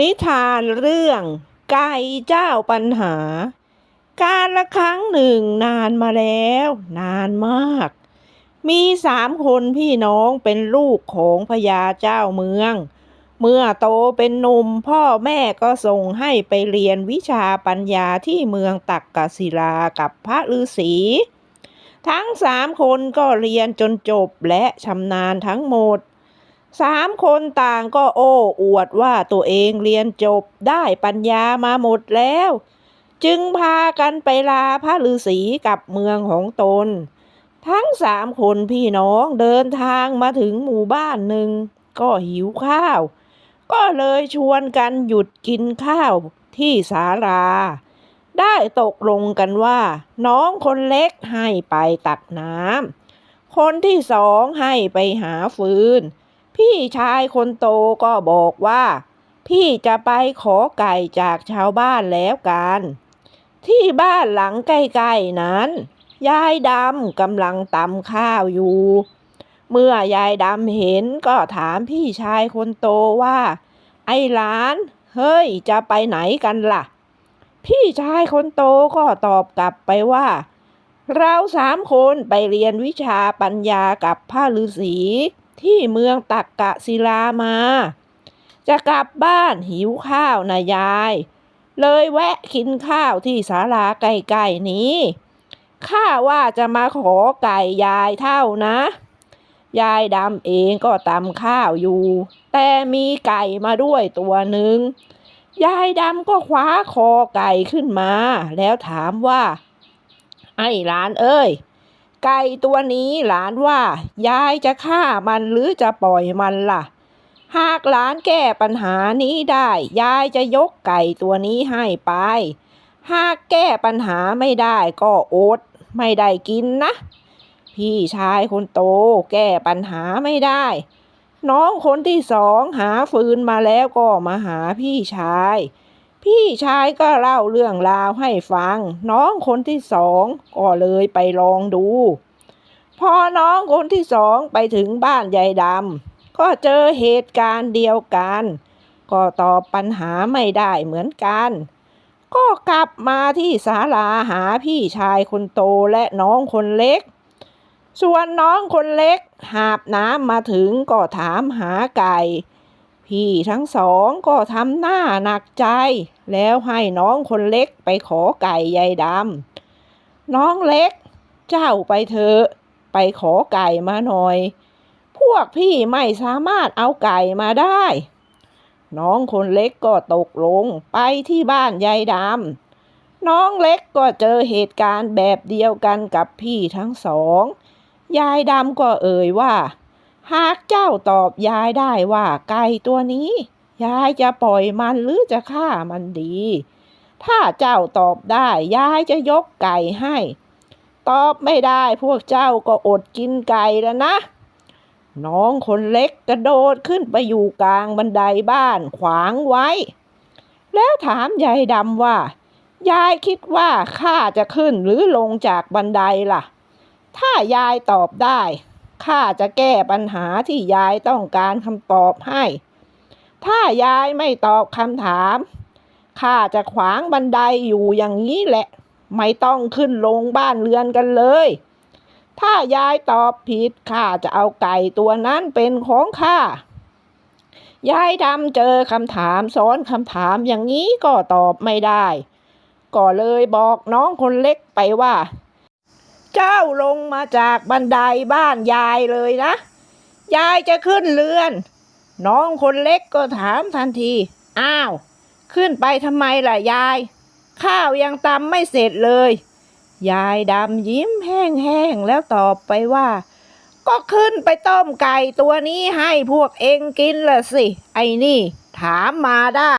นิทานเรื่องไก่เจ้าปัญหา การละครั้งหนึ่งนานมาแล้ว นานมาก มีสามคนพี่น้องเป็นลูกของพญาเจ้าเมือง เมื่อโตเป็นหนุ่มพ่อแม่ก็ส่งให้ไปเรียนวิชาปัญญาที่เมืองตักกศิลากับพระฤาษี ทั้งสามคนก็เรียนจนจบและชำนาญทั้งหมด สามคนต่างก็โอ้อวดว่าตัวเองเรียนจบได้ปัญญามาหมดแล้ว จึงพากันไปลาพระฤาษีกับเมืองของตน ทั้งสามคนพี่น้องเดินทางมาถึงหมู่บ้านหนึ่ง ก็หิวข้าว ก็เลยชวนกันหยุดกินข้าวที่ศาลา ได้ตกลงกันว่า น้องคนเล็กให้ไปตักน้ำคนที่สองให้ไปหาฟืน พี่ชายคนโตก็บอกว่า พี่จะไปขอไก่จากชาวบ้านแล้วกัน ที่บ้านหลังใกล้ๆนั้น ยายดำกำลังตำข้าวอยู่ เมื่อยายดำเห็นก็ถามพี่ชายคนโตว่า ไอ้หลาน เฮ้ย จะไปไหนกันล่ะ พี่ชายคนโตก็ตอบกลับไปว่า เราสามคนไปเรียนวิชาปัญญากับพระฤาษี ที่เมืองตักกะศิลามา จะกลับบ้านหิวข้าวนะยาย เลยแวะกินข้าวที่ศาลาใกล้ๆนี้ ข้าว่าจะมาขอไก่ยายเท่านะ ยายดำเองก็ตำข้าวอยู่ แต่มีไก่มาด้วยตัวหนึ่งยายดำก็คว้าคอไก่ขึ้นมา แล้วถามว่า ไอ้หลานเอ้ย ไก่ตัวนี้หลานว่า ยายจะฆ่ามันหรือจะปล่อยมันล่ะ หากหลานแก้ปัญหานี้ได้ ยายจะยกไก่ตัวนี้ให้ไป หากแก้ปัญหาไม่ได้ก็อดไม่ได้กินนะ พี่ชายคนโตแก้ปัญหาไม่ได้ น้องคนที่สองหาฟืนมาแล้วก็มาหาพี่ชาย พี่ชายก็เล่าเรื่องราวให้ฟัง น้องคนที่สองก็เลยไปลองดู พอน้องคนที่สองไปถึงบ้านยายดำก็เจอเหตุการณ์เดียวกัน ก็ตอบปัญหาไม่ได้เหมือนกัน ก็กลับมาที่ศาลาหาพี่ชายคนโตและน้องคนเล็ก ส่วนน้องคนเล็ก หาบน้ำมาถึงก็ถามหาไก่ พี่ทั้งสองก็ทำหน้าหนักใจ แล้วให้น้องคนเล็กไปขอไก่ยายดำน้องเล็ก เจ้าไปเถอะไปขอไก่มาหน่อย พวกพี่ไม่สามารถเอาไก่มาได้ น้องคนเล็กก็ตกลงไปที่บ้านยายดำน้องเล็กก็เจอเหตุการณ์แบบเดียวกันกับพี่ทั้งสอง ยายดำก็เอ่ยว่า หากเจ้าตอบยายได้ว่าไก่ตัวนี้ ยายจะปล่อยมันหรือจะฆ่ามันดี ถ้าเจ้าตอบได้ ยายจะยกไก่ให้ ตอบไม่ได้พวกเจ้าก็อดกินไก่แล้วนะ น้องคนเล็กกระโดดขึ้นไปอยู่กลางบันไดบ้านขวางไว้ แล้วถามยายดำว่า ยายคิดว่าข้าจะขึ้นหรือลงจากบันไดล่ะ ถ้ายายตอบได้ ข้าจะแก้ปัญหาที่ยายต้องการคำตอบให้ ถ้ายายไม่ตอบคำถามข้าจะขวางบันไดอยู่อย่างนี้แหละ ไม่ต้องขึ้นลงบ้านเรือนกันเลย ถ้ายายตอบผิดข้าจะเอาไก่ตัวนั้นเป็นของข้ายายดำเจอคำถามซ้อนคำถามอย่างนี้ก็ตอบไม่ได้ ก็เลยบอกน้องคนเล็กไปว่า เจ้าลงมาจากบันไดบ้านยายเลยนะ ยายจะขึ้นเรือน น้องคนเล็กก็ถามทันที อ้าว ขึ้นไปทำไมล่ะยาย ข้าวยังตำไม่เสร็จเลย ยายดำยิ้มแห้งๆแล้วตอบไปว่า ก็ขึ้นไปต้มไก่ตัวนี้ให้พวกเองกินละสิ ไอ้นี่ ถามมาได้